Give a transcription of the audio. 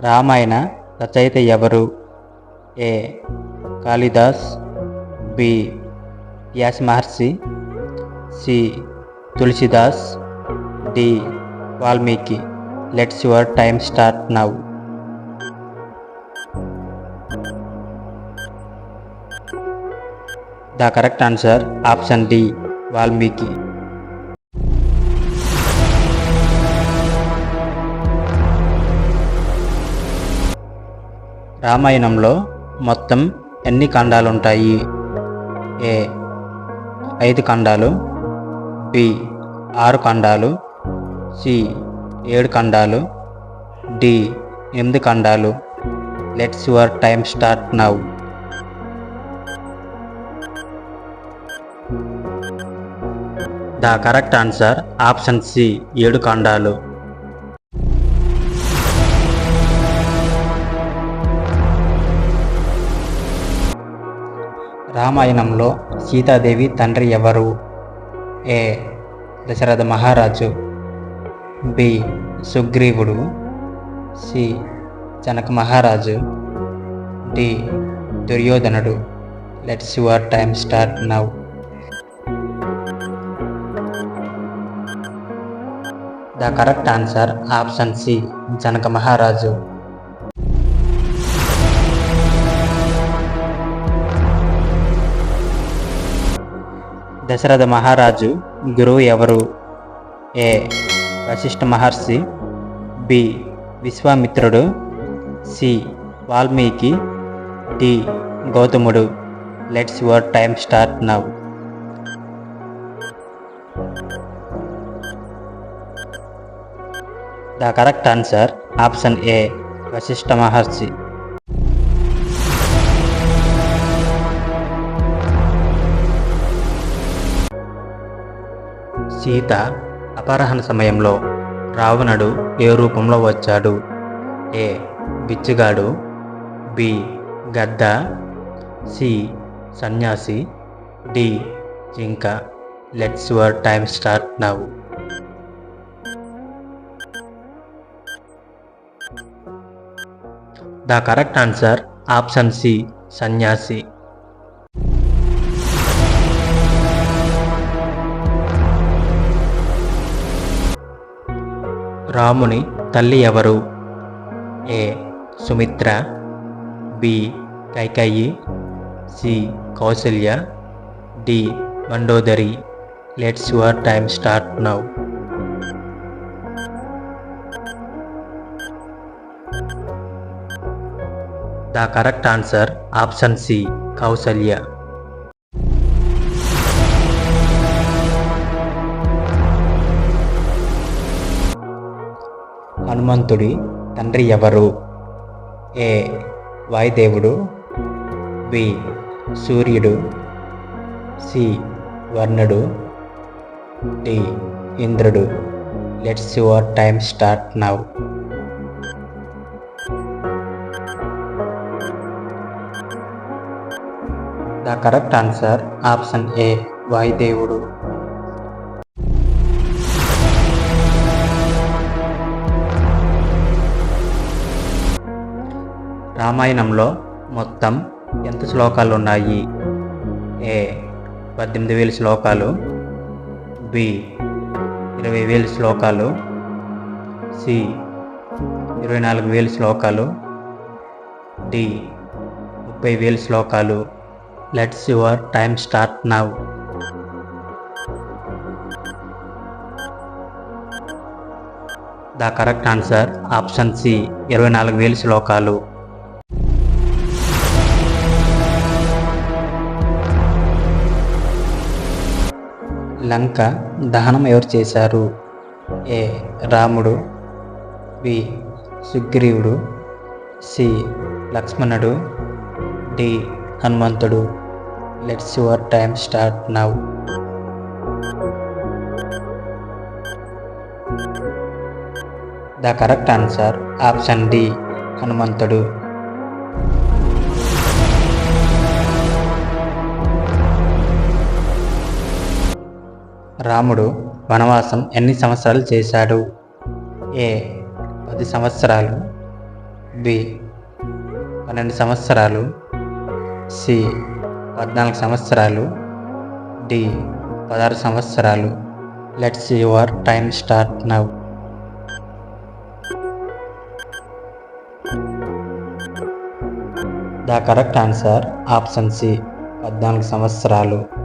రామాయణ రచయిత ఎవరు? A. Kalidas. B. Vyasa Maharshi C. Tulsidas. D. Valmiki. Let's your time start now. The correct answer option D Valmiki. రామాయణంలో మొత్తం ఎన్ని ఖండాలుంటాయి? ఏ ఐదు ఖండాలు B ఆరు ఖండాలు సి ఏడు ఖండాలు డి ఎనిమిది ఖండాలు. Let's your time start now the correct answer option C ఏడు కాండాలు. రామాయణంలో సీతాదేవి తండ్రి ఎవరు? ఏ దశరథ మహారాజు. బి సుగ్రీవుడు. సి జనక మహారాజు. డి దుర్యోధనుడు. Let's your time start now the correct answer option C Janaka మహారాజు. దశరథ మహారాజు గురువు ఎవరు? A Vashishtha Maharshi. బి విశ్వామిత్రుడు. సి వాల్మీకి. డి గౌతముడు. Let's your time start now the correct answer option A Vashishtha Maharshi Sita అపహరణ సమయంలో రావణుడు ఏ రూపంలో వచ్చాడు? ఏ బిచ్చగాడు. బి గద్ద. సి సన్యాసి. డి జింక. Let's your time start now the correct answer option C సన్యాసి. రాముని తల్లి ఎవరు? A Sumitra. B Kaikeyi C Kausalya D Mandodari. Let's your time start now. The correct answer option C Kausalya. హనుమంతుడి తండ్రి ఎవరు? A వాయుదేవుడు. B సూర్యుడు. C వర్ణుడు. డి ఇంద్రుడు. Let's your time start now the correct answer option A వాయుదేవుడు. రామాయణంలో మొత్తం ఎంత శ్లోకాలు ఉన్నాయి? ఏ పద్దెనిమిది వేల శ్లోకాలు. బి ఇరవై వేల శ్లోకాలు. సి ఇరవై నాలుగు వేల శ్లోకాలు. డి ముప్పై వేల శ్లోకాలు. Let's your time start now the correct answer option C ఇరవై నాలుగు వేల శ్లోకాలు. లంక దహనం ఎవరు చేశారు? ఏ రాముడు బి సుగ్రీవుడు సి లక్ష్మణుడు డి హనుమంతుడు. Let's your time start now the correct answer option D హనుమంతుడు రాముడు వనవాసం ఎన్ని సంవత్సరాలు చేశాడు? ఏ పది సంవత్సరాలు బి పన్నెండు సంవత్సరాలు సి పద్నాలుగు సంవత్సరాలు డి పదహారు సంవత్సరాలు. Let's your time start now the correct answer option C పద్నాలుగు సంవత్సరాలు.